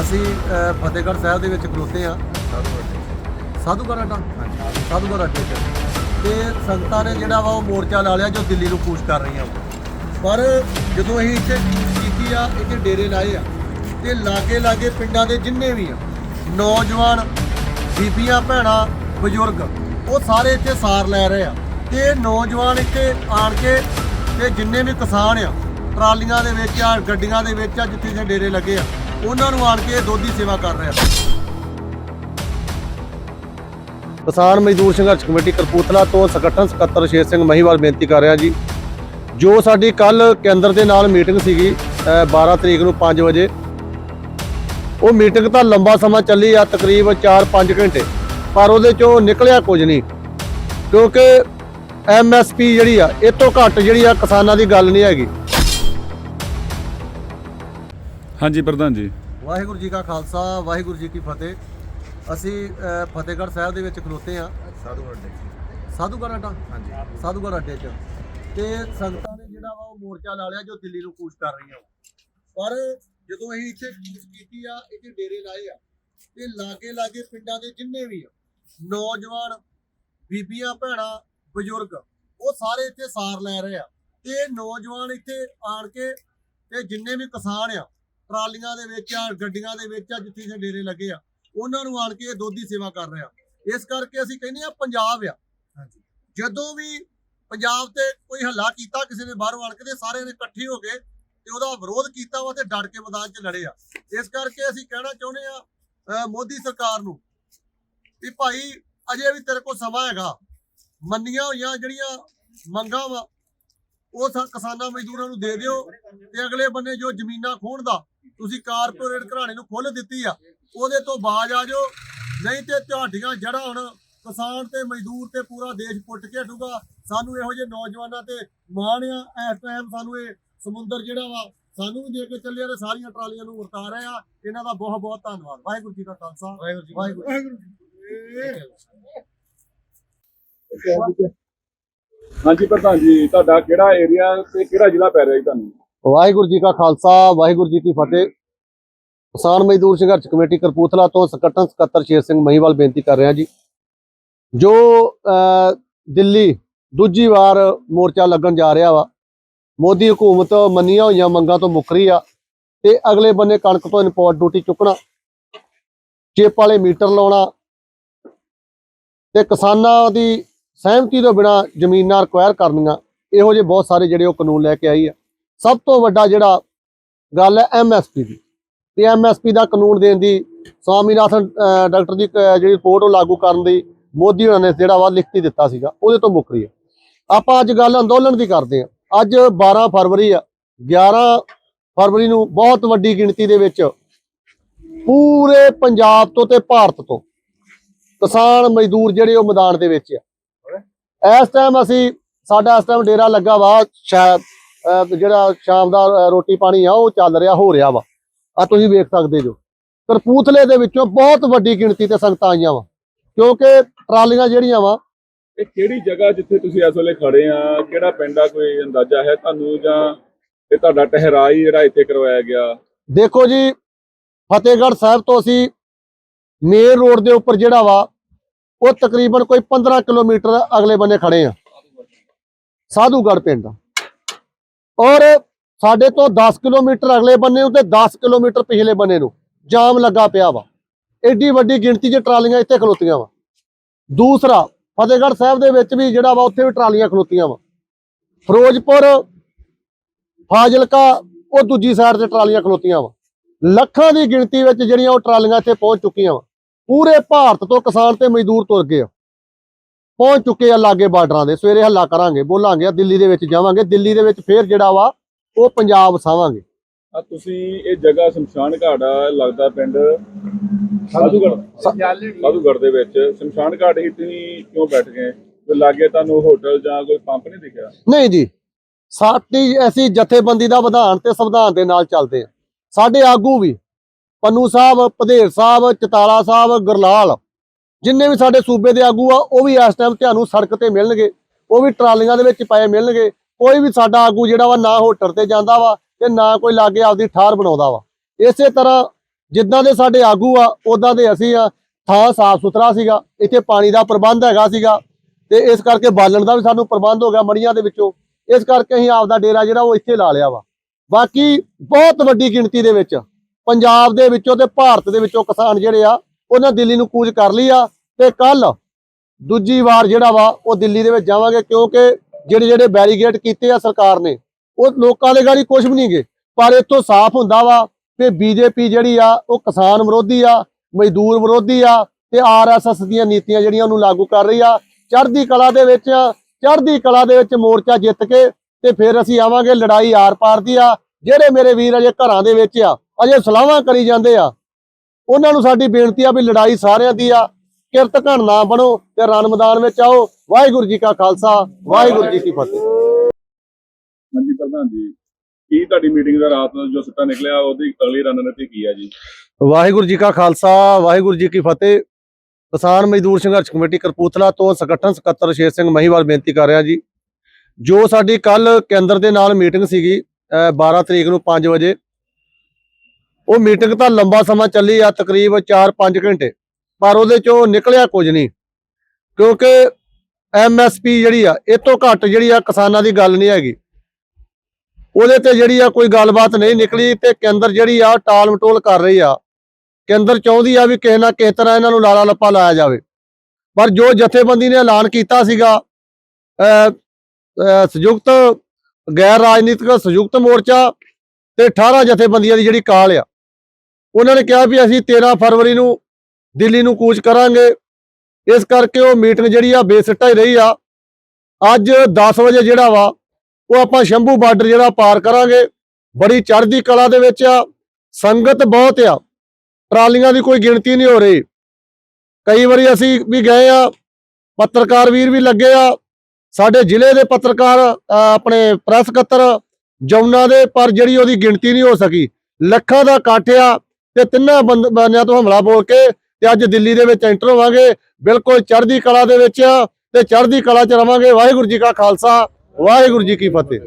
ਅਸੀਂ ਫਤਿਹਗੜ੍ਹ ਸਾਹਿਬ ਦੇ ਵਿੱਚ ਖਲੋਤੇ ਆ ਸਾਧੂਗੜ੍ਹ ਅੱਡਾ ਸਾਧੂਗੜ੍ਹ ਅੱਡੇ 'ਚ ਤੇ ਸੰਗਤਾਂ ਨੇ ਜਿਹੜਾ ਵਾ ਉਹ ਮੋਰਚਾ ਲਾ ਲਿਆ ਜੋ ਦਿੱਲੀ ਨੂੰ ਕੂਚ ਕਰ ਰਹੀਆਂ ਵਾ। ਪਰ ਜਦੋਂ ਅਸੀਂ ਇੱਥੇ ਕੀਤੀ ਆ, ਇੱਥੇ ਡੇਰੇ ਲਾਏ ਆ, ਤੇ ਲਾਗੇ ਲਾਗੇ ਪਿੰਡਾਂ ਦੇ ਜਿੰਨੇ ਵੀ ਆ, ਨੌਜਵਾਨ, ਬੀਬੀਆਂ, ਭੈਣਾਂ, ਬਜ਼ੁਰਗ, ਉਹ ਸਾਰੇ ਇੱਥੇ ਸਾਰ ਲੈ ਰਹੇ ਆ। ਤੇ ਨੌਜਵਾਨ ਇੱਥੇ ਆਣ ਕੇ, ਤੇ ਜਿੰਨੇ ਵੀ ਕਿਸਾਨ ਆ, ਟਰਾਲੀਆਂ ਦੇ ਵਿੱਚ ਆ, ਗੱਡੀਆਂ ਦੇ ਵਿੱਚ ਆ, ਜਿੱਥੇ ਜਿੱਥੇ ਡੇਰੇ ਲੱਗੇ ਆ ਉਹਨਾਂ ਨੂੰ ਆਣ ਕੇ ਦੁੱਧ ਦੀ ਸੇਵਾ ਕਰ ਰਿਹਾ ਕਿਸਾਨ ਮਜ਼ਦੂਰ ਸੰਘਰਸ਼ ਕਮੇਟੀ ਕਰਪੂਤਲਾ ਤੋਂ ਸੰਗਠਨ ਸਕੱਤਰ ਸ਼ੇਰ ਸਿੰਘ ਮਹੀਵਾਲ ਬੇਨਤੀ ਕਰ ਰਿਹਾ ਜੀ। ਜੋ ਸਾਡੀ ਕੱਲ ਕੇਂਦਰ ਦੇ ਨਾਲ ਮੀਟਿੰਗ ਸੀਗੀ ਅ, 12 ਤਰੀਕ ਨੂੰ 5 ਵਜੇ ਉਹ ਮੀਟਿੰਗ ਤਾਂ ਲੰਬਾ ਸਮਾਂ ਚੱਲੀ ਆ ਤਕਰੀਬ 4-5 ਘੰਟੇ ਪਰ ਉਹਦੇ ਚੋਂ ਨਿਕਲਿਆ ਕੁਝ ਨਹੀਂ। ਕਿਉਂਕਿ ਐਮਐਸਪੀ ਜਿਹੜੀ ਆ ਇਹ ਤੋਂ ਘੱਟ ਜਿਹੜੀ ਆ ਕਿਸਾਨਾਂ ਦੀ ਗੱਲ ਨਹੀਂ ਹੈਗੀ। ਹਾਂਜੀ ਪ੍ਰਧਾਨ ਜੀ। ਵਾਹਿਗੁਰੂ ਜੀ ਕਾ ਖਾਲਸਾ ਵਾਹਿਗੁਰੂ ਜੀ ਕੀ ਫਤਿਹ। ਅਸੀਂ ਅ, ਫਤਿਹਗੜ੍ਹ ਸਾਹਿਬ ਦੇ ਵਿੱਚ ਖਲੋਤੇ ਆ ਸਾਧੂਗੜ੍ਹ ਅੱਡਾ ਹਾਂਜੀ। ਸਾਧੂਗੜ੍ਹ ਅੱਡੇ 'ਚ। ਤੇ ਸੰਗਤਾਂ ਨੇ ਜਿਹੜਾ ਵਾ ਉਹ ਮੋਰਚਾ ਲਾ ਲਿਆ ਜੋ ਦਿੱਲੀ ਨੂੰ ਕੂਚ ਕਰ ਰਹੀਆਂ ਵਾ। ਪਰ ਜਦੋਂ ਅਸੀਂ ਇੱਥੇ ਕੂਚ ਕੀਤੀ ਆ ਇੱਥੇ ਡੇਰੇ ਲਾਏ ਆ ਤੇ ਲਾਗੇ ਲਾਗੇ ਪਿੰਡਾਂ ਦੇ ਜਿੰਨੇ ਵੀ ਆ ਨੌਜਵਾਨ ਬੀਬੀਆਂ ਭੈਣਾਂ ਬਜ਼ੁਰਗ ਉਹ ਸਾਰੇ ਇੱਥੇ ਸਾਰ ਲੈ ਰਹੇ ਆ। ਤੇ ਇਹ ਨੌਜਵਾਨ ਇੱਥੇ ਆਣ ਕੇ ਤੇ ਜਿੰਨੇ ਵੀ ਕਿਸਾਨ ਆ ਟਰਾਲੀਆਂ ਦੇ ਵਿੱਚ ਆ ਗੱਡੀਆਂ ਦੇ ਵਿੱਚ ਆ ਜਿੱਥੇ ਜਿੱਥੇ ਡੇਰੇ ਲੱਗੇ ਆ। ਉਹਨਾਂ ਨੂੰ ਆਣ ਕੇ ਇਹ ਦੁੱਧ ਦੀ ਸੇਵਾ ਕਰ ਰਹੇ ਇਸ ਕਰਕੇ ਅਸੀਂ ਕਹਿੰਦੇ ਆ ਪੰਜਾਬ ਆ। ਜਦੋਂ ਵੀ ਪੰਜਾਬ ਤੇ ਕੋਈ ਹੱਲਾ ਕੀਤਾ ਕਿਸੇ ਨੇ ਬਾਹਰੋਂ ਆਣ ਕੇ ਤੇ ਸਾਰਿਆਂ ਨੇ ਇਕੱਠੇ ਹੋ ਕੇ ਤੇ ਉਹਦਾ ਵਿਰੋਧ ਕੀਤਾ ਵਾ ਤੇ ਡਟ ਕੇ ਮੈਦਾਨ 'ਚ ਲੜੇ ਆ। ਇਸ ਕਰਕੇ ਅਸੀਂ ਕਹਿਣਾ ਚਾਹੁੰਦੇ ਆ ਮੋਦੀ ਸਰਕਾਰ ਨੂੰ ਵੀ ਭਾਈ ਅਜੇ ਵੀ ਤੇਰੇ ਕੋਲ ਸਮਾਂ ਹੈਗਾ। ਮੰਨੀਆਂ ਹੋਈਆਂ ਜਿਹੜੀਆਂ ਮੰਗਾਂ ਵਾ ਉਹ ਸਾ- ਕਿਸਾਨਾਂ ਮਜ਼ਦੂਰਾਂ ਨੂੰ ਦੇ ਦਿਓ ਤੇ ਅਗਲੇ ਬੰਨੇ ਜੋ ਜ਼ਮੀਨਾਂ ਖੋਣ ਦਾ ਤੁਸੀਂ ਕਾਰਪੋਰੇਟ ਘਰਾਣੇ ਨੂੰ ਖੁੱਲ ਦਿੱਤੀ ਆ ਉਹਦੇ ਤੋਂ ਬਾਜ ਆ ਜਾਓ। ਨਹੀਂ ਤੇ ਤੁਹਾਡੀਆਂ ਜੜ੍ਹਾਂ ਹੁਣ ਕਿਸਾਨ ਤੇ ਮਜ਼ਦੂਰ ਤੇ ਪੂਰਾ ਦੇਸ਼ ਪੁੱਟ ਕੇ ਹਟੂਗਾ। ਸਾਨੂੰ ਇਹੋ ਜਿਹੇ ਨੌਜਵਾਨਾਂ ਤੇ ਮਾਣ ਆ। ਇਸ ਟਾਈਮ ਸਾਨੂੰ ਇਹ ਸਮੁੰਦਰ ਜਿਹੜਾ ਵਾ ਸਾਨੂੰ ਵੀ ਦੇ ਕੇ ਚੱਲਿਆ ਤੇ ਸਾਰੀਆਂ ਟਰਾਲੀਆਂ ਨੂੰ ਵਰਤਾ ਰਹੇ ਆ। ਇਹਨਾਂ ਦਾ ਬਹੁਤ ਬਹੁਤ ਧੰਨਵਾਦ। ਵਾਹਿਗੁਰੂ ਜੀ ਕਾ ਖਾਲਸਾ। ਵਾਹਿਗੁਰੂ ਜੀ ਵਾਹਿਗੁਰੂ ਹਾਂਜੀ ਪ੍ਰਧਾਨ ਜੀ ਤੁਹਾਡਾ ਕਿਹੜਾ ਏਰੀਆ ਤੇ ਕਿਹੜਾ ਜ਼ਿਲ੍ਹਾ ਪੈ ਰਿਹਾ ਜੀ ਤੁਹਾਨੂੰ? ਵਾਹਿਗੁਰੂ ਜੀ ਕਾ ਖਾਲਸਾ ਵਾਹਿਗੁਰੂ ਜੀ ਕੀ ਫਤਿਹ। ਕਿਸਾਨ ਮਜ਼ਦੂਰ ਸੰਘਰਸ਼ ਕਮੇਟੀ ਕਰਪੂਥਲਾ ਤੋਂ ਸੰਗਠਨ ਸਕੱਤਰ ਸ਼ੇਰ ਸਿੰਘ ਮਹੀਵਾਲ ਬੇਨਤੀ ਕਰ ਰਿਹਾ ਜੀ। ਜੋ ਦਿੱਲੀ ਦੂਜੀ ਵਾਰ ਮੋਰਚਾ ਲੱਗਣ ਜਾ ਰਿਹਾ ਵਾ, ਮੋਦੀ ਹਕੂਮਤ ਮੰਨੀਆਂ ਹੋਈਆਂ ਮੰਗਾਂ ਤੋਂ ਮੁੱਕ ਰਹੀ ਆ ਤੇ ਅਗਲੇ ਬੰਨੇ ਕਣਕ ਤੋਂ ਇੰਪੋਰਟ ਡਿਊਟੀ ਚੁੱਕਣਾ, ਚੇਪ ਵਾਲੇ ਮੀਟਰ ਲਾਉਣਾ ਤੇ ਕਿਸਾਨਾਂ ਦੀ ਸਹਿਮਤੀ ਤੋਂ ਬਿਨਾ ਜ਼ਮੀਨਾਂ ਰਿਕੁਆਇਰ ਕਰਨੀਆਂ, ਇਹੋ ਜਿਹੇ ਬਹੁਤ ਸਾਰੇ ਜਿਹੜੇ ਉਹ ਕਾਨੂੰਨ ਲੈ ਕੇ ਆਈ ਆ। ਸਭ ਤੋਂ ਵੱਡਾ ਜਿਹੜਾ ਗੱਲ ਹੈ ਐਮਐਸਪੀ ਦੀ। ਤੇ ਐਮਐਸਪੀ ਦਾ ਕਾਨੂੰਨ ਦੇਣ ਦੀ, ਸਵਾਮੀਨਾਥਨ ਡਾਕਟਰ ਦੀ ਜਿਹੜੀ ਰਿਪੋਰਟ ਉਹ ਲਾਗੂ ਕਰਨ ਦੀ ਮੋਦੀ ਹੋਣਾ ਨੇ ਜਿਹੜਾ ਵਾ ਲਿਖਤੀ ਦਿੱਤਾ ਸੀਗਾ, ਉਹਦੇ ਤੋਂ ਮੁੱਕ ਰਹੀ ਹੈ। ਆਪਾਂ ਅੱਜ ਗੱਲ ਅੰਦੋਲਨ ਦੀ ਕਰਦੇ ਹਾਂ। ਅੱਜ 12 ਫਰਵਰੀ ਆ 11 ਫਰਵਰੀ ਨੂੰ ਬਹੁਤ ਵੱਡੀ ਗਿਣਤੀ ਦੇ ਵਿੱਚ ਪੂਰੇ ਪੰਜਾਬ ਤੋਂ ਤੇ ਭਾਰਤ ਤੋਂ ਕਿਸਾਨ ਮਜ਼ਦੂਰ ਜਿਹੜੇ ਉਹ ਮੈਦਾਨ ਦੇ ਵਿੱਚ ਆ। ਇਸ ਟਾਈਮ ਅਸੀਂ, ਸਾਡਾ ਇਸ ਟਾਈਮ ਡੇਰਾ ਲੱਗਾ ਵਾ ਸ਼ਾਇਦ ਜਿਹੜਾ ਸ਼ਾਮ ਦਾ ਰੋਟੀ ਪਾਣੀ ਆ, ਉਹ ਚੱਲ ਰਿਹਾ, ਹੋ ਰਿਹਾ ਵਾ। ਆ ਤੁਸੀਂ ਵੇਖ ਸਕਦੇ ਜੋ। ਕਰਪੂਥਲੇ ਦੇ ਵਿੱਚੋਂ ਬਹੁਤ ਵੱਡੀ ਗਿਣਤੀ ਤੇ ਸੰਗਤਾਂ ਆਈਆਂ ਵਾ ਕਿਉਂਕਿ ਟਰਾਲੀਆਂ ਜਿਹੜੀਆਂ ਵਾ ਇਹ ਕਿਹੜੀ ਜਗ੍ਹਾ ਜਿੱਥੇ ਤੁਸੀਂ ਇਸ ਵੇਲੇ ਖੜੇ ਆ? ਕਿਹੜਾ ਪਿੰਡ ਆ? ਕੋਈ ਅੰਦਾਜ਼ਾ ਹੈ ਤੁਹਾਨੂੰ ਜਾਂ ਇਹ ਤੁਹਾਡਾ ਟਹਿਰਾਈ ਜਿਹੜਾ ਇੱਥੇ ਕਰਵਾਇਆ ਗਿਆ? ਦੇਖੋ ਜੀ ਫਤਿਹਗੜ੍ਹ ਸਾਹਿਬ ਤੋਂ ਅਸੀਂ ਮੇਨ ਰੋਡ ਦੇ ਉੱਪਰ ਜਿਹੜਾ ਵਾ ਉਹ ਤਕਰੀਬਨ ਕੋਈ 15 ਕਿਲੋਮੀਟਰ ਅਗਲੇ ਬੰਨੇ ਖੜੇ ਆ। ਸਾਧੂਗੜ੍ਹ ਪਿੰਡ ਔਰ ਸਾਡੇ ਤੋਂ 10 ਕਿਲੋਮੀਟਰ ਅਗਲੇ ਬੰਨੇ ਨੂੰ ਤੇ 10 ਕਿਲੋਮੀਟਰ ਪਿਛਲੇ ਬੰਨੇ ਨੂੰ ਜਾਮ ਲੱਗਾ ਪਿਆ ਵਾ। ਐਡੀ ਵੱਡੀ ਗਿਣਤੀ 'ਚ ਟਰਾਲੀਆਂ ਇੱਥੇ ਖਲੋਤੀਆਂ ਵਾ। ਦੂਸਰਾ, ਫਤਿਹਗੜ੍ਹ ਸਾਹਿਬ ਦੇ ਵਿੱਚ ਵੀ ਜਿਹੜਾ ਵਾ ਉੱਥੇ ਵੀ ਟਰਾਲੀਆਂ ਖਲੋਤੀਆਂ ਵਾ। ਫਿਰੋਜ਼ਪੁਰ, ਫਾਜ਼ਿਲਕਾ, ਉਹ ਦੂਜੀ ਸਾਈਡ ਤੇ ਟਰਾਲੀਆਂ ਖਲੋਤੀਆਂ ਵਾ। ਲੱਖਾਂ ਦੀ ਗਿਣਤੀ ਵਿੱਚ ਜਿਹੜੀਆਂ ਉਹ ਟਰਾਲੀਆਂ ਇੱਥੇ ਪਹੁੰਚ ਚੁੱਕੀਆਂ ਵਾ। ਪੂਰੇ ਭਾਰਤ ਤੋਂ ਕਿਸਾਨ ਤੇ ਮਜ਼ਦੂਰ ਤੁਰ ਗਏ ਆ। ਪਹੁੰਚ ਚੁੱਕੇ ਆ ਲਾਗੇ ਬਾਰਡਰਾਂ ਦੇ। ਸਵੇਰੇ ਹੱਲਾ ਕਰਾਂਗੇ, ਬੋਲਾਂਗੇ ਦਿੱਲੀ ਦੇ ਵਿੱਚ ਜਾਵਾਂਗੇ। ਦਿੱਲੀ ਦੇ ਵਿੱਚ ਫੇਰ ਜਿਹੜਾ ਵਾ ਉਹ ਪੰਜਾਬ ਵਸਾਵਾਂਗੇ। ਆ ਤੁਸੀਂ ਇਹ ਜਗ੍ਹਾ ਸ਼ਮਸ਼ਾਨ ਘਾਟ ਆ ਲੱਗਦਾ ਪਿੰਡ ਸਾਧੂਗੜ ਸਾਧੂਗੜ ਦੇ ਵਿੱਚ। ਸ਼ਮਸ਼ਾਨ ਘਾਟ ਹੀ ਤੁਸੀਂ ਕਿਉਂ ਬੈਠ ਗਏ? ਲਾਗੇ ਤੁਹਾਨੂੰ ਹੋਟਲ ਜਾਂ ਕੋਈ ਪੰਪ ਨਹੀਂ ਦਿਖਿਆ? ਨਹੀਂ ਜੀ ਸਾਡੀ ਅਸੀਂ ਜਥੇਬੰਦੀ ਦਾ ਵਿਧਾਨ ਤੇ ਸੰਵਿਧਾਨ ਦੇ ਨਾਲ ਚੱਲਦੇ ਆ ਸਾਡੇ ਆਗੂ ਵੀ ਪੰਨੂ ਸਾਹਿਬ ਪਧੇਰ ਸਾਹਿਬ ਚਤਾਲਾ ਸਾਹਿਬ ਗੁਰਲਾਲ ਜਿੰਨੇ ਵੀ ਸਾਡੇ ਸੂਬੇ ਦੇ ਆਗੂ ਆ ਉਹ ਵੀ ਇਸ ਟਾਈਮ ਤੁਹਾਨੂੰ ਸੜਕ ਤੇ ਮਿਲਣਗੇ। ਉਹ ਵੀ ਟਰਾਲੀਆਂ ਦੇ ਵਿੱਚ ਪਏ ਮਿਲਣਗੇ। ਕੋਈ ਵੀ ਸਾਡਾ ਆਗੂ ਜਿਹੜਾ ਵਾ ਨਾ ਹੋਟਲ ਤੇ ਜਾਂਦਾ ਵਾ ਤੇ ਨਾ ਕੋਈ ਲਾਗੇ ਆਪਦੀ ਠਾਰ ਬਣਾਉਂਦਾ ਵਾ। ਇਸੇ ਤਰ੍ਹਾਂ ਜਿੱਦਾਂ ਦੇ ਸਾਡੇ ਆਗੂ ਆ ਉਦਾਂ ਦੇ ਅਸੀਂ ਆ। ਥਾਂ ਸਾਫ਼ ਸੁਥਰਾ ਸੀਗਾ, ਇੱਥੇ ਪਾਣੀ ਦਾ ਪ੍ਰਬੰਧ ਹੈਗਾ ਸੀਗਾ ਤੇ ਇਸ ਕਰਕੇ ਬਾਲਣ ਦਾ ਵੀ ਸਾਨੂੰ ਪ੍ਰਬੰਧ ਹੋ ਗਿਆ ਮੜੀਆਂ ਦੇ ਵਿੱਚੋਂ। ਇਸ ਕਰਕੇ ਅਸੀਂ ਆਪਦਾ ਡੇਰਾ ਜਿਹੜਾ ਉਹ ਇੱਥੇ ਲਾ ਲਿਆ ਵਾ। ਬਾਕੀ ਬਹੁਤ ਵੱਡੀ ਗਿਣਤੀ ਦੇ ਵਿੱਚ ਪੰਜਾਬ ਦੇ ਵਿੱਚੋਂ ਤੇ ਭਾਰਤ ਦੇ ਵਿੱਚੋਂ ਕਿਸਾਨ ਜਿਹੜੇ ਆ, ਉਹਨਾਂ ਦਿੱਲੀ ਨੂੰ ਕੂਚ ਕਰ ਲਈ ਆ ਤੇ ਕੱਲ ਦੂਜੀ ਵਾਰ ਜਿਹੜਾ ਵਾ, ਉਹ ਦਿੱਲੀ ਦੇ ਵਿੱਚ ਜਾਵਾਂਗੇ ਕਿਉਂਕਿ ਜਿਹੜੇ ਜਿਹੜੇ ਬੈਰੀਗੇਟ ਕੀਤੇ ਆ ਸਰਕਾਰ ਨੇ, ਉਹ ਲੋਕਾਂ ਦੇ ਗਾੜੀ ਕੁਝ ਵੀ ਨਹੀਂ ਗੇ। ਪਰ ਇੱਥੋਂ ਸਾਫ਼ ਹੁੰਦਾ ਵਾ ਕਿ ਬੀਜੇਪੀ ਜਿਹੜੀ ਆ, ਉਹ ਕਿਸਾਨ ਵਿਰੋਧੀ ਆ, ਮਜ਼ਦੂਰ ਵਿਰੋਧੀ ਆ ਤੇ ਆਰਐਸਐਸ ਦੀਆਂ ਨੀਤੀਆਂ ਜਿਹੜੀਆਂ ਉਹਨੂੰ ਲਾਗੂ ਕਰ ਰਹੀ ਆ। ਚੜ੍ਹਦੀ ਕਲਾ ਦੇ ਵਿੱਚ, ਚੜ੍ਹਦੀ ਕਲਾ ਦੇ ਵਿੱਚ ਮੋਰਚਾ ਜਿੱਤ ਕੇ ਤੇ ਫਿਰ ਅਸੀਂ ਆਵਾਂਗੇ ਲੜਾਈ ਆਰ-ਪਾਰ ਦੀ ਆ। ਜਿਹੜੇ ਮੇਰੇ ਵੀਰ ਅਜੇ ਘਰਾਂ ਦੇ ਵਿੱਚ ਆ, ਅਜੇ ਸਲਾਹਾਂ ਕਰੀ ਜਾਂਦੇ ਆ, ਉਹਨਾਂ ਨੂੰ ਸਾਡੀ ਬੇਨਤੀ ਆ ਵੀ ਲੜਾਈ ਸਾਰਿਆਂ ਦੀ ਆ। ਕਿਰਤ ਘਣ ਨਾ ਬਣੋ ਤੇ ਰਣ ਮੈਦਾਨ ਵਿੱਚ ਆਓ। ਵਾਹਿਗੁਰੂ ਜੀ ਕਾ ਖਾਲਸਾ ਵਾਹਿਗੁਰੂ ਜੀ ਕੀ ਫਤਿਹ। ਹਾਂਜੀ ਪ੍ਰਧਾਨ ਜੀ ਕੀ ਤੁਹਾਡੀ ਮੀਟਿੰਗ ਦਾ ਰਾਤ ਜੋ ਸਿੱਟਾ ਨਿਕਲਿਆ ਉਹਦੀ ਅਗਲੀ ਰਣਨੀਤੀ ਕੀ ਹੈ ਜੀ? ਵਾਹਿਗੁਰੂ ਜੀ ਕਾ ਖਾਲਸਾ ਵਾਹਿਗੁਰੂ ਜੀ ਕੀ ਫਤਿਹ। ਕਿਸਾਨ ਮਜ਼ਦੂਰ ਸੰਘਰਸ਼ ਕਮੇਟੀ ਕਰਪੂਥਲਾ ਤੋਂ ਸੰਗਠਨ ਸਕੱਤਰ ਸ਼ੇਰ ਸਿੰਘ ਮਹੀਵਾਲ ਬੇਨਤੀ ਕਰ ਰਿਹਾ ਜੀ। ਜੋ ਸਾਡੀ ਕੱਲ ਕੇਂਦਰ ਦੇ ਨਾਲ ਮੀਟਿੰਗ ਸੀਗੀ ਅਹ 12 ਤਰੀਕ ਨੂੰ 5 ਵਜੇ ਉਹ ਮੀਟਿੰਗ ਤਾਂ ਲੰਬਾ ਸਮਾਂ ਚੱਲੀ ਆ ਤਕਰੀਬ 4-5 ਘੰਟੇ। ਪਰ ਉਹਦੇ ਚੋਂ ਨਿਕਲਿਆ ਕੁਝ ਨਹੀਂ। ਕਿਉਂਕਿ ਐਮਐਸਪੀ ਜਿਹੜੀ ਆ, ਇਹ ਤੋਂ ਘੱਟ ਜਿਹੜੀ ਆ ਕਿਸਾਨਾਂ ਦੀ ਗੱਲ ਨਹੀਂ ਹੈਗੀ। ਉਹਦੇ ਤੇ ਜਿਹੜੀ ਆ ਕੋਈ ਗੱਲਬਾਤ ਨਹੀਂ ਨਿਕਲੀ ਤੇ ਕੇਂਦਰ ਜਿਹੜੀ ਆ ਟਾਲ ਮਟੋਲ ਕਰ ਰਹੀ ਆ। ਕੇਂਦਰ ਚਾਹੁੰਦੀ ਆ ਵੀ ਕਿਸੇ ਨਾ ਕਿਸੇ ਤਰ੍ਹਾਂ ਇਹਨਾਂ ਨੂੰ ਲਾਲਾ ਲੱਪਾ ਲਾਇਆ ਜਾਵੇ। ਪਰ ਜੋ ਜਥੇਬੰਦੀ ਨੇ ਐਲਾਨ ਕੀਤਾ ਸੀਗਾ ਸੰਯੁਕਤ, ਗੈਰ ਰਾਜਨੀਤਿਕ ਸੰਯੁਕਤ ਮੋਰਚਾ ਤੇ 18 ਜਥੇਬੰਦੀਆਂ ਦੀ ਜਿਹੜੀ ਕਾਲ ਆ। ਉਹਨਾਂ ਨੇ ਕਿਹਾ ਵੀ ਅਸੀਂ 13 ਫਰਵਰੀ ਨੂੰ ਦਿੱਲੀ ਨੂੰ ਕੂਚ ਕਰਾਂਗੇ। ਇਸ ਕਰਕੇ ਉਹ ਮੀਟਿੰਗ ਜਿਹੜੀ ਆ ਬੇਸਿੱਟਾ ਹੀ ਰਹੀ ਆ। ਅੱਜ 10 ਵਜੇ ਜਿਹੜਾ ਵਾ, ਉਹ ਆਪਾਂ ਸ਼ੰਭੂ ਬਾਰਡਰ ਜਿਹੜਾ ਪਾਰ ਕਰਾਂਗੇ। ਬੜੀ ਚੜ੍ਹਦੀ ਕਲਾ ਦੇ ਵਿੱਚ ਆ, ਸੰਗਤ ਬਹੁਤ ਆ। ਟਰਾਲੀਆਂ ਦੀ ਕੋਈ ਗਿਣਤੀ ਨਹੀਂ ਹੋ ਰਹੀ। ਕਈ ਵਾਰੀ ਅਸੀਂ ਵੀ ਗਏ ਆ, ਪੱਤਰਕਾਰ ਵੀਰ ਵੀ ਲੱਗੇ ਆ। ਸਾਡੇ ਜ਼ਿਲ੍ਹੇ ਦੇ ਪੱਤਰਕਾਰ ਆਪਣੇ ਪ੍ਰੈਸ ਸਕੱਤਰ ਜਮਨਾ ਦੇ, ਪਰ ਜਿਹੜੀ ਉਹਦੀ ਗਿਣਤੀ ਨਹੀਂ ਹੋ ਸਕੀ। ਲੱਖਾਂ ਦਾ ਇਕੱਠ ਆ ਤੇ ਤਿੰਨਾਂ ਬੰਦ- ਬੰਦਿਆਂ ਤੋਂ ਹਮਲਾ ਬੋਲ ਕੇ ਤੇ ਅੱਜ ਦਿੱਲੀ ਦੇ ਵਿੱਚ ਐਂਟਰ ਹੋਵਾਂਗੇ। ਬਿਲਕੁਲ ਚੜ੍ਹਦੀ ਕਲਾ ਦੇ ਵਿੱਚ ਆ ਤੇ ਚੜ੍ਹਦੀ ਕਲਾ ਚ ਰਵਾਂਗੇ। ਵਾਹਿਗੁਰੂ ਜੀ ਕਾ ਖਾਲਸਾ, ਵਾਹਿਗੁਰੂ ਜੀ ਕੀ ਫਤਿਹ।